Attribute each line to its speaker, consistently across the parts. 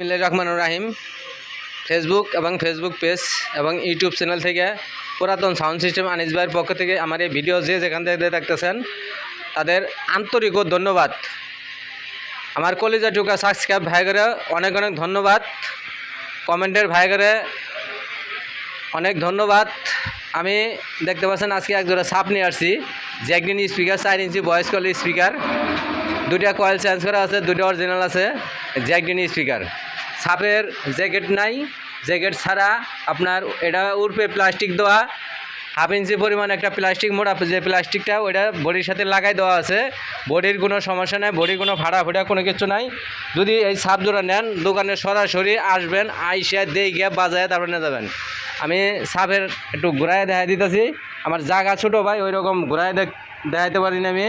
Speaker 1: বিসমিল্লাহির রহমানুর রাহিম। ফেসবুক এবং ফেসবুক পেজ এবং ইউটিউব চ্যানেল থেকে পুরাতন সাউন্ড সিস্টেম আনিস ভাইয়ের পক্ষ থেকে আমার এই ভিডিও যে যেখান থেকে দেখতেছেন, তাদের আন্তরিক ও ধন্যবাদ। আমার কলিজা টুকা সাবস্ক্রাইব ভাই করে অনেক অনেক ধন্যবাদ। কমেন্টের ভাই করে অনেক ধন্যবাদ। আমি দেখতে পাচ্ছেন আজকে একজোড়া সাপ নিয়ে আসছি জ্যাকডিন স্পিকার চার ইঞ্চি ভয়েস কল স্পিকার দুইটা কয়েল চেঞ্জ করা আছে দুটো অরিজিনাল আছে জ্যাকডিন স্পিকার সাপের জ্যাকেট নাই জ্যাকেট ছাড়া আপনার এটা উর্পে প্লাস্টিক দেওয়া হাফ ইঞ্চি পরিমাণ একটা প্লাস্টিক মোড়া, যে প্লাস্টিকটা ওইটা বডির সাথে লাগাই দেওয়া আছে। বডির কোনো সমস্যা নাই, বডির কোনো ভাড়া ফুড়া কোনো কিছু নাই। যদি এই সাপ জোড়া নেন, দোকানে সরাসরি আসবেন, আইসা দিয়ে গিয়ে বাজায় তারপরে নিয়ে যাবেন। আমি সাপের একটু ঘুরায় দেখা দিতেছি। আমার জায়গা ছোটো ভাই ওই রকম ঘুরায় দেখ দেখাইতে পারি না আমি।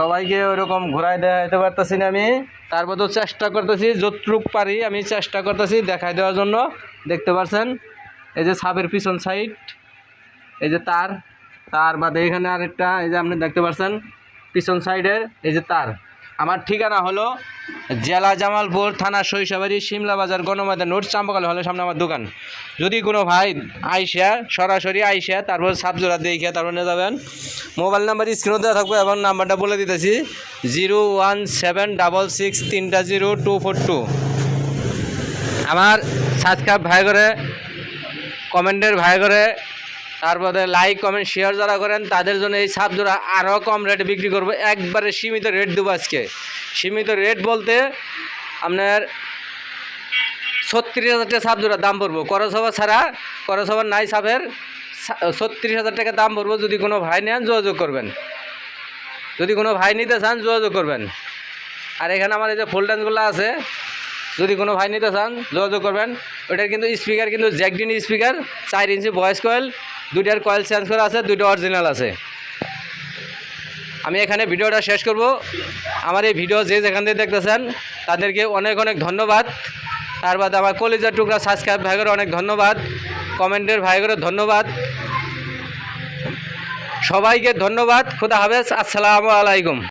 Speaker 1: সবাইকে ওইরকম ঘোরায় দেখাইতে পারতেছি না আমি। তারপর তো চেষ্টা করতেছি, যতটুক পারি আমি চেষ্টা করতেছি দেখাই দেওয়ার জন্য। দেখতে পাচ্ছেন এই যে সাপের পিছন সাইড এই যে তার তার বাদে এখানে আরেকটা, এই যে আপনি দেখতে পাচ্ছেন পিছন সাইডের এই যে তার। আমার ঠিকানা হলো জেলা জামালপুর থানা শৈশবাড়ি শিমলা বাজার, গণমাধ্যম নোট চাম্পাকাল হলে সামনে আমার দোকান। যদি কোনো ভাই আইসা, সরাসরি আইসা, তারপর সাবজোড়া দেখে তারপর নিয়ে যাবেন। মোবাইল নাম্বার স্ক্রিনও দেওয়া থাকবে এবং নাম্বারটা বলে দিতেছি, zero one seven double six তিনটা জিরো টু ফোর টু। আমার সাবস্ক্রাইব ভাই করে কমেন্টের ভাই করে তারপরে লাইক কমেন্ট শেয়ার যারা করেন, তাদের জন্য এই সাপ জোড়া আরও কম রেটে বিক্রি করব। একবারে সীমিত রেট দেবো আজকে। সীমিত রেট বলতে আপনার ছত্রিশ হাজার টাকা সাপ জোড়া দাম পড়ব। করসভা ছাড়া করসভা নাই সাপের ছত্রিশ হাজার টাকা দাম পড়ব যদি কোনো ভাই নেন, যোগাযোগ করবেন। যদি কোনো ভাই নিতে চান, যোগাযোগ করবেন। আর এখানে আমার এই যে ফোল্ডান্সগুলো আছে, যদি কোনো ভাই নিতে চান, যোগাযোগ করবেন। ওইটার কিন্তু স্পিকার কিন্তু জ্যাকডিন স্পিকার চার ইঞ্চি ভয়েস কয়েল দুইটার কয়েল চেঞ্জ করা আছে, দুইটা অরিজিনাল আছে। আমি এখানে ভিডিওটা শেষ করব। আমার এই ভিডিও যে যেখান থেকে দেখতেছেন, তাদেরকে অনেক অনেক ধন্যবাদ। তার বাদে আমার কলিজার টুকরা সাবস্ক্রাইব ভাই অনেক ধন্যবাদ। কমেন্টের ভাই ধন্যবাদ। সবাইকে ধন্যবাদ। খুদা হাফেজ। আসসালামু আলাইকুম।